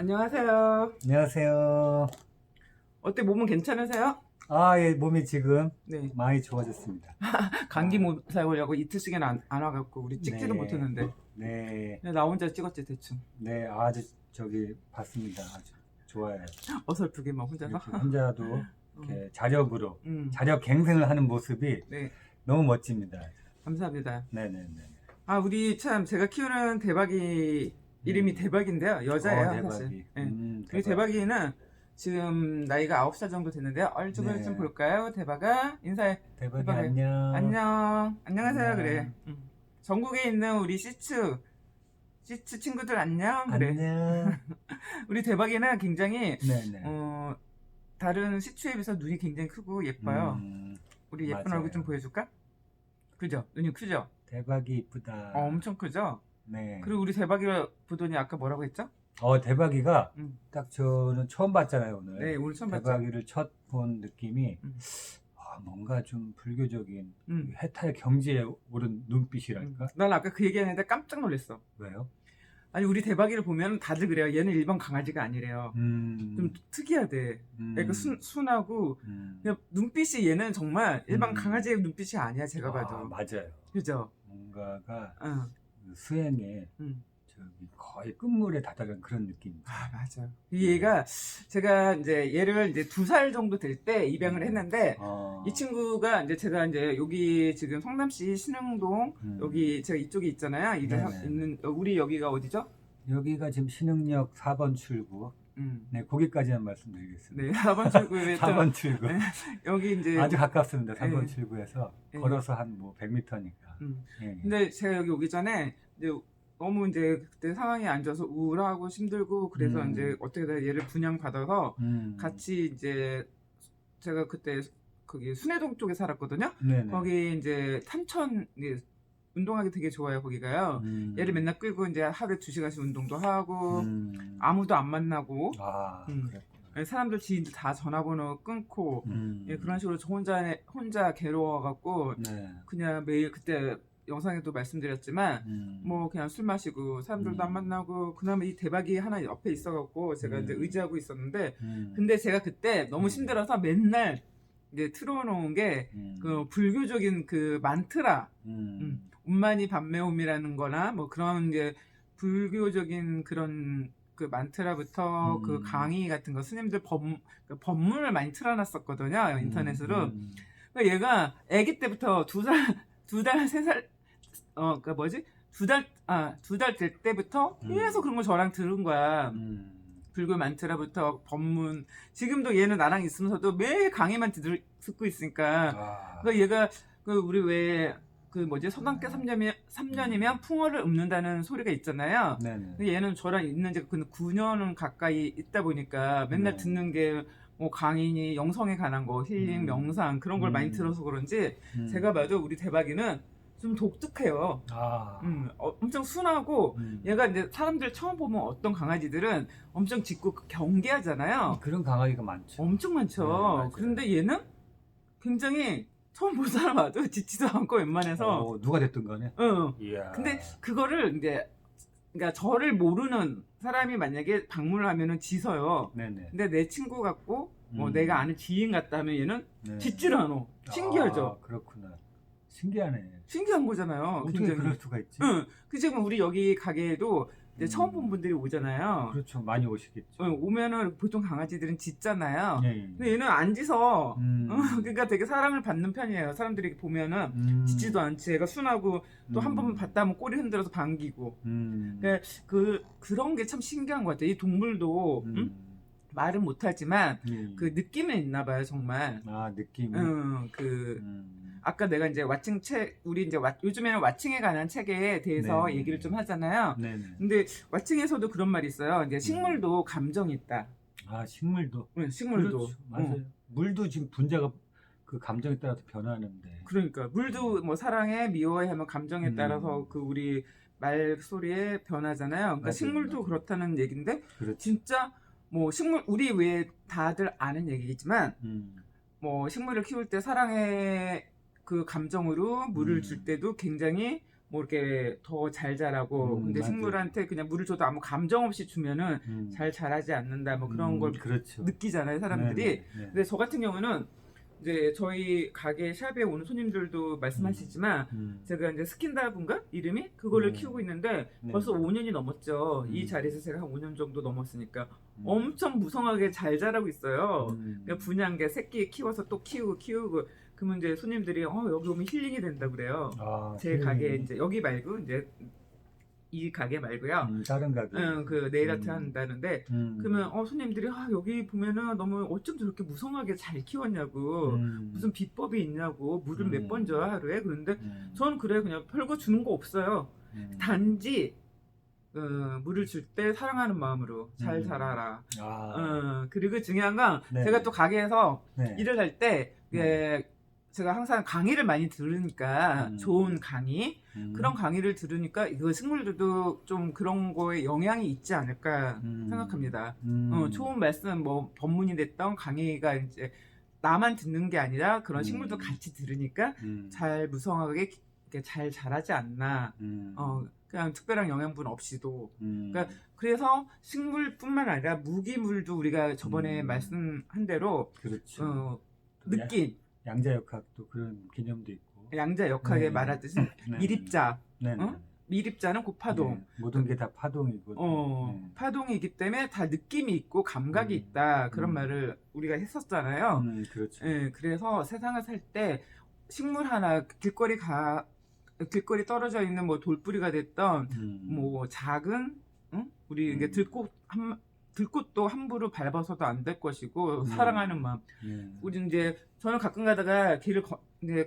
안녕하세요. 안녕하세요. 어때 몸은 괜찮으세요? 아, 예, 몸이 지금 네. 많이 좋아졌습니다. 감기 모사 오려고 이틀씩은 안, 안 와갖고 우리 찍지도 네. 못했는데 네, 나 혼자 찍었지 대충 네, 아주 저기 봤습니다. 아주 좋아요. 어설프게 막 혼자서. 이렇게 혼자도 이렇게 자력으로 음. 자력 갱생을 하는 모습이 네. 너무 멋집니다. 감사합니다. 네, 네, 네. 아 우리 참 제가 키우는 대박이 이름이 음. 대박인데요. 여자예요 어, 대박이. 사실. 네. 음, 우리 대박이는 지금 나이가 9살 정도 됐는데요. 얼굴을 네. 좀 볼까요? 대박아 인사해. 대박이 대박이. 안녕. 안녕. 안녕하세요. 안녕. 그래. 음. 전국에 있는 우리 시츠 시츠 친구들 안녕. 그래. 안녕. 우리 대박이는 굉장히 네, 네. 어, 다른 시추에 비해서 눈이 굉장히 크고 예뻐요. 음, 우리 예쁜 맞아요. 얼굴 좀 보여줄까? 그죠? 눈이 크죠? 대박이 이쁘다. 어, 엄청 크죠? 네. 그리고 우리 대박이가 보더니 아까 뭐라고 했죠? 어, 대박이가 음. 딱 저는 처음 봤잖아요, 오늘. 네, 오늘 처음 봤죠? 대박이를 첫 본 느낌이 음. 아, 뭔가 좀 불교적인 음. 해탈 경지에 오른 음. 눈빛이랄까? 난 아까 그 얘기했는데 깜짝 놀랐어. 왜요? 아니 우리 대박이를 보면 다들 그래요. 얘는 일반 강아지가 아니래요. 음, 좀 특이하대. 음, 그러니까 순, 순하고 음. 그냥 눈빛이 얘는 정말 일반 음. 강아지의 눈빛이 아니야 제가 아, 봐도. 맞아요. 그죠? 뭔가가 응. 그 수행에 음. 저기 거의 끝물에 다다른 그런 느낌. 아 맞아요. 이 얘가 제가 이제 얘를 이제 두 살 정도 될 때 입양을 음. 했는데 어, 이 친구가 이제 제가 이제 여기 지금 성남시 신흥동 음. 여기 제가 이쪽에 있잖아요. 이제 네네. 있는 우리 여기가 어디죠? 여기가 지금 신흥역 4번 출구. 음. 네, 거기까지만 말씀드리겠습니다. 네, 4번 출구에 또 4번 출구. 네, 여기 이제 아주 가깝습니다. 3번 네. 출구에서 네. 걸어서 한 뭐 100m니까. 음. 예, 예. 근데 제가 여기 오기 전에 이제 너무 이제 그때 상황이 안 좋아서 우울하고 힘들고 그래서 음. 이제 어떻게든 얘를 분양 받아서 음. 같이 이제 제가 그때 거기 순회동 쪽에 살았거든요. 네네. 거기 이제 삼천 운동하기 되게 좋아요 거기가요. 음. 얘를 맨날 끌고 이제 하루에 두 시간씩 운동도 하고 음. 아무도 안 만나고 아, 음. 사람들 지인들 다 전화번호 끊고 음. 예, 그런 식으로 저 혼자 혼자 괴로워갖고 네. 그냥 매일 그때 영상에도 말씀드렸지만 음. 뭐 그냥 술 마시고 사람들도 안 음. 만나고 그나마 이 대박이 하나 옆에 있어갖고 제가 음. 이제 의지하고 있었는데 음. 근데 제가 그때 너무 음. 힘들어서 맨날 이제 틀어놓은 게 음. 그 불교적인 그 만트라 음. 음. 운만이 반매옴이라는 거나 뭐 그런 이제 불교적인 그런 그 만트라부터 음. 그 강의 같은 거 스님들 법, 그 법문을 많이 틀어놨었거든요 인터넷으로 음. 그러니까 얘가 아기 때부터 두살 두달세살어그 뭐지 두달아두달될 때부터 음. 계속 그런 거 저랑 들은 거야 음. 불교 만트라부터 법문 지금도 얘는 나랑 있으면서도 매일 강의만 들, 듣고 있으니까 아. 그 얘가 그 우리 왜 그 뭐지 서당계 3년이면 3년이면 풍어를 읊는다는 소리가 있잖아요. 네네. 근데 얘는 저랑 있는 지가 그 9년은 가까이 있다 보니까 맨날 네. 듣는 게 뭐 강의니 영성에 관한 거 힐링 음. 명상 그런 걸 많이 음. 들어서 그런지 음. 제가 봐도 우리 대박이는 좀 독특해요. 아. 음, 어, 엄청 순하고 음. 얘가 이제 사람들 처음 보면 어떤 강아지들은 엄청 짖고 경계하잖아요. 그런 강아지가 많죠. 엄청 많죠. 네. 그런데 얘는 굉장히 처음 본 사람 와도 짖지도 않고 웬만해서 어, 누가 됐든 간에. 응. 이야. 근데 그거를 이제 그러니까 저를 모르는 사람이 만약에 방문을 하면은 짖어요. 네네. 근데 내 친구 같고 뭐 음. 내가 아는 지인 같다면 얘는 네. 짖지를 않아. 신기하죠. 아, 그렇구나. 신기하네. 신기한 거잖아요. 어떻게 굉장히. 그럴 수가 있지? 응. 그 지금 우리 여기 가게에도 이제 음. 처음 본 분들이 오잖아요. 그렇죠. 많이 오시겠죠. 응, 오면은 보통 강아지들은 짖잖아요. 예, 예. 근데 얘는 안 짖어. 음. 어, 그러니까 되게 사랑을 받는 편이에요. 사람들이 보면은 음. 짖지도 않지. 얘가 순하고 또한 음. 번 봤다 하면 꼬리 흔들어서 반기고. 음. 그러니까 그 그런 게 참 신기한 것 같아요. 이 동물도 음? 음. 말은 못하지만 예. 그 느낌은 있나 봐요, 정말. 아 느낌이. 음, 그 음. 아까 내가 이제 왓칭 책 우리 이제 왓- 요즘에는 왓칭에 관한 책에 대해서 네. 얘기를 좀 하잖아요. 네네. 근데 왓칭에서도 그런 말이 있어요. 음. 이제 식물도 감정이 있다. 아 식물도. 응, 식물도. 그렇죠. 맞아요. 응. 물도 지금 분자가 그 감정에 따라서 변하는데. 그러니까 물도 뭐 사랑해 미워해 하면 감정에 음. 따라서 그 우리 말 소리에 변하잖아요. 그러니까 맞아요, 식물도 맞아요. 그렇다는 얘기인데 그렇지. 진짜 뭐 식물 우리 왜 다들 아는 얘기겠지만 음. 뭐 식물을 키울 때 사랑의 그 감정으로 물을 음. 줄 때도 굉장히 뭐 이렇게 더 잘 자라고 음, 근데 맞아요. 식물한테 그냥 물을 줘도 아무 감정 없이 주면은 음. 잘 자라지 않는다 뭐 그런 음, 걸 그렇죠. 느끼잖아요 사람들이 네, 네, 네. 근데 저 같은 경우는 이제 저희 가게 샵에 오는 손님들도 말씀하시지만 음. 제가 이제 스킨다분가 이름이 그거를 네. 키우고 있는데 네. 벌써 5년이 넘었죠. 음. 이 자리에서 제가 한 5년 정도 넘었으니까 음. 엄청 무성하게 잘 자라고 있어요. 음. 그러니까 분양계 새끼 키워서 또 키우고 키우고 그러면 이제 손님들이 어 여기 오면 힐링이 된다 그래요. 아, 제 힐링이. 가게 이제 여기 말고 이제 이 가게 말고요. 음, 다른 가게. 응, 그 네일 아트 음. 한다는데 음. 그러면 어 손님들이 아 여기 보면은 너무 어쩜 저렇게 무성하게 잘 키웠냐고 음. 무슨 비법이 있냐고 물을 음. 몇번 줘요 하루에 그런데 음. 저는 그래 그냥 별거 주는 거 없어요. 음. 단지 어, 물을 줄 때 사랑하는 마음으로 잘 음. 자라라. 아, 어, 그리고 중요한 건 네. 제가 또 가게에서 네. 일을 할때 네. 제가 항상 강의를 많이 들으니까 음. 좋은 강의 음. 그런 강의를 들으니까 이거 식물들도 좀 그런 거에 영향이 있지 않을까 음. 생각합니다. 음. 어, 좋은 말씀 뭐 법문이 됐던 강의가 이제 나만 듣는 게 아니라 그런 음. 식물도 같이 들으니까 음. 잘 무성하게 이렇게 잘 자라지 않나. 음. 어, 그냥 특별한 영양분 없이도. 음. 그러니까 그래서 식물뿐만 아니라 무기물도 우리가 저번에 음. 말씀한 대로 그렇죠. 어, 또 느낀 양- 양자역학도 그런 개념도 있고. 양자 역학에 네. 말하듯이 네. 미립자, 네. 네. 어? 미립자는 고파동. 네. 모든 게 다 파동이고. 어, 네. 파동이기 때문에 다 느낌이 있고 감각이 음. 있다. 그런 음. 말을 우리가 했었잖아요. 음, 그렇죠. 예, 그래서 세상을 살 때 식물 하나 길거리 가 길거리 떨어져 있는 뭐 돌뿌리가 됐던 음. 뭐 작은 응? 우리 이게 음. 들꽃 한 들꽃도 함부로 밟아서도 안 될 것이고 음. 사랑하는 마음. 네. 우리 이제 저는 가끔 가다가 길을 걷, 이제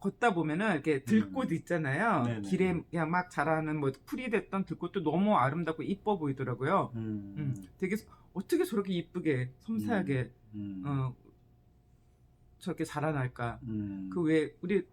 걷다 보면은 이렇게 들꽃 있잖아요. 음. 네네. 길에 그냥 막 자라는 뭐 풀이 됐던 들꽃도 너무 아름답고 이뻐 보이더라고요. 음. 음, 되게 어떻게 저렇게 이쁘게 섬세하게 음. 어, 저렇게 자라날까? 음. 그왜 우리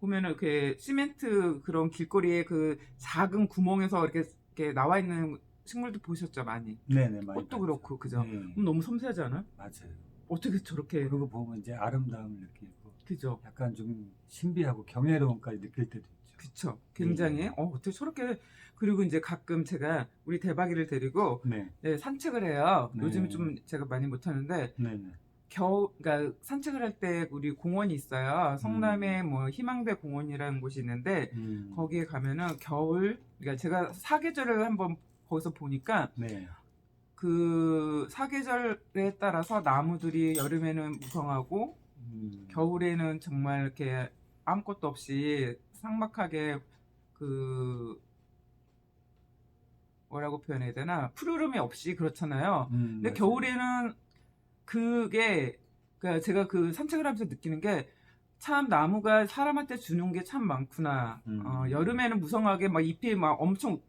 보면은 이렇게 시멘트 그런 길거리에 그 작은 구멍에서 이렇게, 이렇게 나와 있는 식물도 보셨죠 많이. 네네 많이 꽃도 봤죠. 그렇고 그죠. 네. 그럼 너무 섬세하지 않아? 맞아요. 어떻게 저렇게 거 보면 이제 아름다움을 느끼고 그죠? 약간 좀 신비하고 경외로움까지 느낄 때도 있죠. 그쵸. 굉장히 네. 어 어떻게 저렇게 그리고 이제 가끔 제가 우리 대박이를 데리고 네, 네, 산책을 해요. 네. 요즘 좀 제가 많이 못 하는데 네네. 겨우 그러니까 산책을 할 때 우리 공원이 있어요. 성남에 뭐 희망대 공원이라는 곳이 있는데 음. 거기에 가면은 겨울 그러니까 제가 사계절을 한번 거기서 보니까 네. 그 사계절에 따라서 나무들이 여름에는 무성하고 음. 겨울에는 정말 이렇게 아무것도 없이 삭막하게 그 뭐라고 표현해야 되나 푸르름이 없이 그렇잖아요. 음, 근데 맞아요. 겨울에는 그게 그러니까 제가 그 산책을 하면서 느끼는 게 참 나무가 사람한테 주는 게 참 많구나. 음. 어, 여름에는 무성하게 막 잎이 막 엄청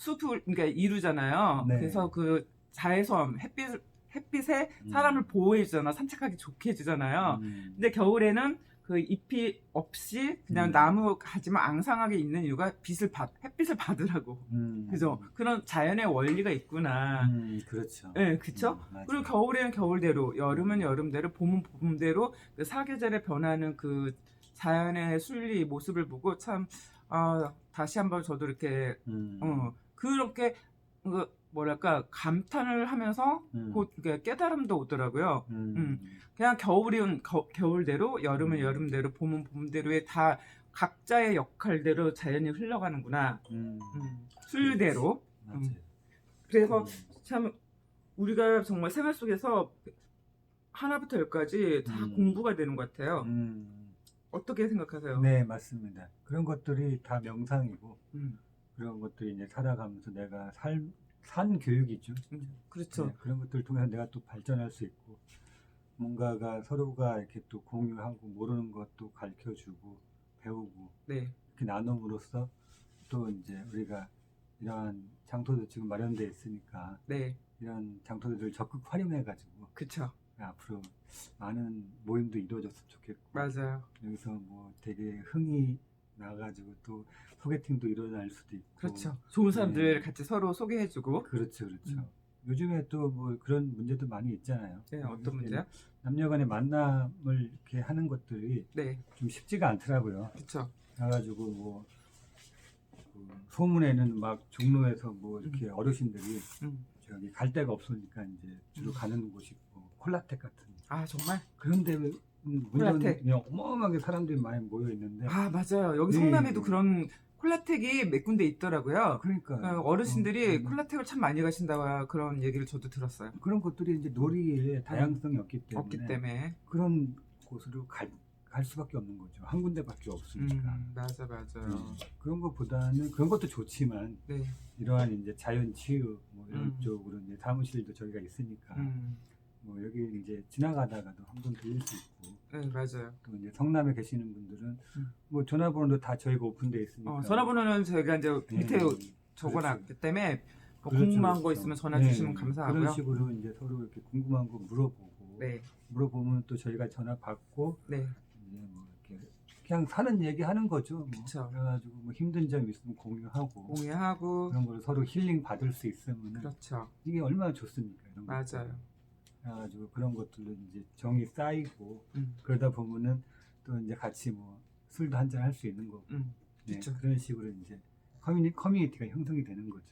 숲을 그러니까 이루잖아요. 네. 그래서 그 자외선 햇빛 햇빛에 음. 사람을 보호해 주잖아. 산책하기 좋게 해 주잖아요. 음. 근데 겨울에는 그 잎이 없이 그냥 음. 나무 가지만 앙상하게 있는 이유가 빛을 받 햇빛을 받으라고. 음. 그죠? 그런 자연의 원리가 있구나. 음, 그렇죠. 예, 그쵸? 음. 그리고 겨울에는 겨울대로, 여름은 여름대로, 봄은 봄대로 그 사계절에 변하는 그 자연의 순리 모습을 보고 참, 아, 다시 한번 저도 이렇게, 음. 어, 그렇게, 그, 뭐랄까, 감탄을 하면서 음. 곧 깨달음도 오더라고요. 음. 음. 그냥 겨울은 겨, 겨울대로, 여름은 음. 여름대로, 봄은 봄대로의 다 각자의 역할대로 자연이 흘러가는구나. 음. 음, 순리대로. 맞아요. 음. 그래서 음. 참 우리가 정말 생활 속에서 하나부터 열까지 다 음. 공부가 되는 것 같아요. 음. 어떻게 생각하세요? 네, 맞습니다. 그런 것들이 다 명상이고 음, 그런 것들이 이제 살아가면서 내가 살, 산 교육이죠. 음, 그렇죠. 네, 그런 것들을 통해서 내가 또 발전할 수 있고 뭔가가 서로가 이렇게 또 공유하고 모르는 것도 가르쳐 주고 배우고 네, 이렇게 나눔으로써 또 이제 우리가 이러한 장소도 지금 마련되어 있으니까 네, 이런 장소들을 적극 활용해 가지고 그쵸. 앞으로 많은 모임도 이루어졌으면 좋겠고 맞아요. 여기서 뭐 되게 흥이 나가지고 또 소개팅도 일어날 수도 있고 그렇죠. 좋은 사람들 네. 같이 서로 소개해주고. 그렇죠 그렇죠 음. 요즘에 또 뭐 그런 문제도 많이 있잖아요 네, 어떤 문제요? 남녀간의 만남을 이렇게 하는 것들이 네, 좀 쉽지가 않더라고요 그쵸. 그래가지고 뭐 그 소문에는 막 종로에서 뭐 이렇게 어르신들이 음. 저기 갈 데가 없으니까 이제 주로 음. 가는 곳이 뭐 콜라텍 같은 아 정말? 그런데 음, 콜라텍. 어마어마하게 사람들이 많이 모여 있는데 아 맞아요. 여기 네. 성남에도 그런 콜라텍이 몇 군데 있더라고요. 그러니까 어, 어르신들이 음, 콜라텍을 참 많이 가신다고 그런 얘기를 저도 들었어요. 그런 것들이 이제 놀이의 다양성이 없기 때문에 없기 때문에. 그런 곳으로 갈, 갈 수밖에 없는 거죠. 한 군데밖에 없으니까. 음, 맞아 맞아요. 음, 그런 것보다는 그런 것도 좋지만 네. 이러한 이제 자연 치유 뭐 이런 음. 쪽으로 이제 사무실도 저희가 있으니까 음, 뭐 여기 이제 지나가다가도 한 번 들릴 수 있고 네 맞아요. 또 이제 성남에 계시는 분들은 음. 뭐 전화번호도 다 저희가 오픈돼 있으니까 어, 전화번호는 저희가 이제 밑에 네, 적어놨기 때문에 뭐 그렇죠, 궁금한 거 그렇죠. 있으면 전화 네, 주시면 감사하고요. 그런 식으로 이제 서로 이렇게 궁금한 거 물어보고 네, 물어보면 또 저희가 전화 받고 네, 이제 뭐 이렇게 그냥 사는 얘기 하는 거죠. 뭐. 그쵸. 그래가지고 뭐 힘든 점 있으면 공유하고 공유하고 그런 걸 서로 힐링 받을 수 있으면 그렇죠. 이게 얼마나 좋습니까? 이런. 맞아요. 그래가지고 그런 것들로 이제 정이 쌓이고 음, 그러다 보면은 또 이제 같이 뭐 술도 한 잔 할 수 있는 거고 음, 네, 그쵸. 그런 식으로 이제 커뮤니, 커뮤니티가 형성이 되는 거죠.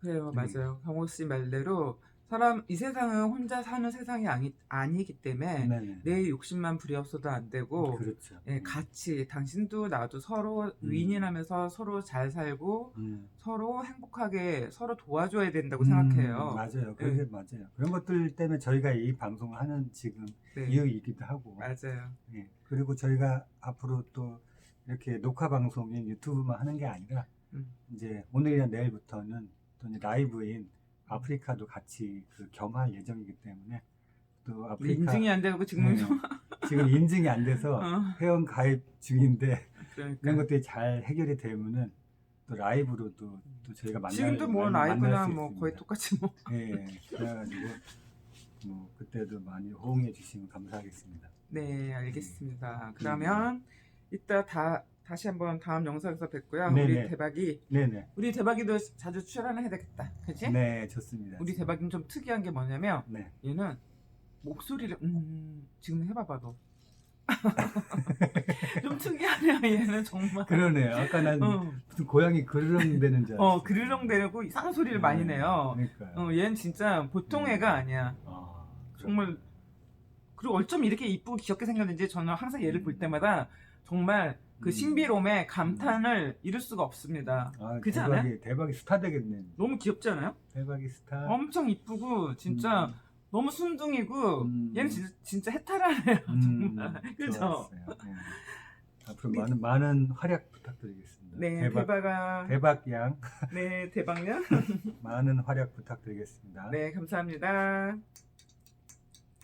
그래요, 음. 맞아요. 경호 씨 말대로 사람 이 세상은 혼자 사는 세상이 아니 아니기 때문에 네네. 내 욕심만 부려서도 안 되고 그렇죠. 예, 같이 당신도 나도 서로 음. 윈윈하면서 서로 잘 살고 음. 서로 행복하게 서로 도와줘야 된다고 음, 생각해요. 맞아요. 그게 맞아요. 그런 것들 때문에 저희가 이 방송을 하는 지금 네, 이유이기도 하고. 맞아요. 예. 그리고 저희가 앞으로 또 이렇게 녹화 방송인 유튜브만 하는 게 아니라 음. 이제 오늘이나 내일부터는 또 이제 라이브인 아프리카도 같이 그 겸할 예정이기 때문에 또 아프리카 인증이 안 되고 지금 네. 지금 인증이 안 돼서 어, 회원 가입 중인데 그러니까. 이런 것들이 잘 해결이 되면은 또 라이브로도 또 저희가 만날 지금도 뭐 라이브나 수뭐 있습니다. 거의 똑같이 뭐 예, 그래가지고 뭐 그때도 많이 호응해 주시면 감사하겠습니다. 네, 알겠습니다. 그러면 이따 다 다시 한번 다음 영상에서 뵙고요. 네네. 우리 대박이 네네. 우리 대박이도 자주 출연을 해야 되겠다. 그치? 네, 좋습니다. 우리 대박이는 좀 특이한 게 뭐냐면 네. 얘는 목소리를 음 지금 해봐봐 너. 좀 특이하네요 얘는 정말. 그러네요. 아까 난 어, 무슨 고양이 그르렁대는 줄 알았어요. 어 그르렁대고 이상한 소리를 많이 내요. 그러니까요. 어 얘는 진짜 보통 음. 애가 아니야. 아, 정말 그리고 어쩜 이렇게 이쁘고 귀엽게 생겼는지 저는 항상 얘를 볼 때마다 정말 그 음. 신비로움에 감탄을 이룰 수가 없습니다. 아, 그지 대박이, 않아요? 대박이 스타 되겠네. 너무 귀엽지 않아요? 대박이 스타. 엄청 이쁘고 진짜 음. 너무 순둥이고 음. 얘는 진짜, 진짜 해탈하네요 음, 정말 그죠? 좋았어요. 네. 앞으로 많은 많은 활약 부탁드리겠습니다. 네 대박 대박아 대박 양 네 대박년 많은 활약 부탁드리겠습니다. 네 감사합니다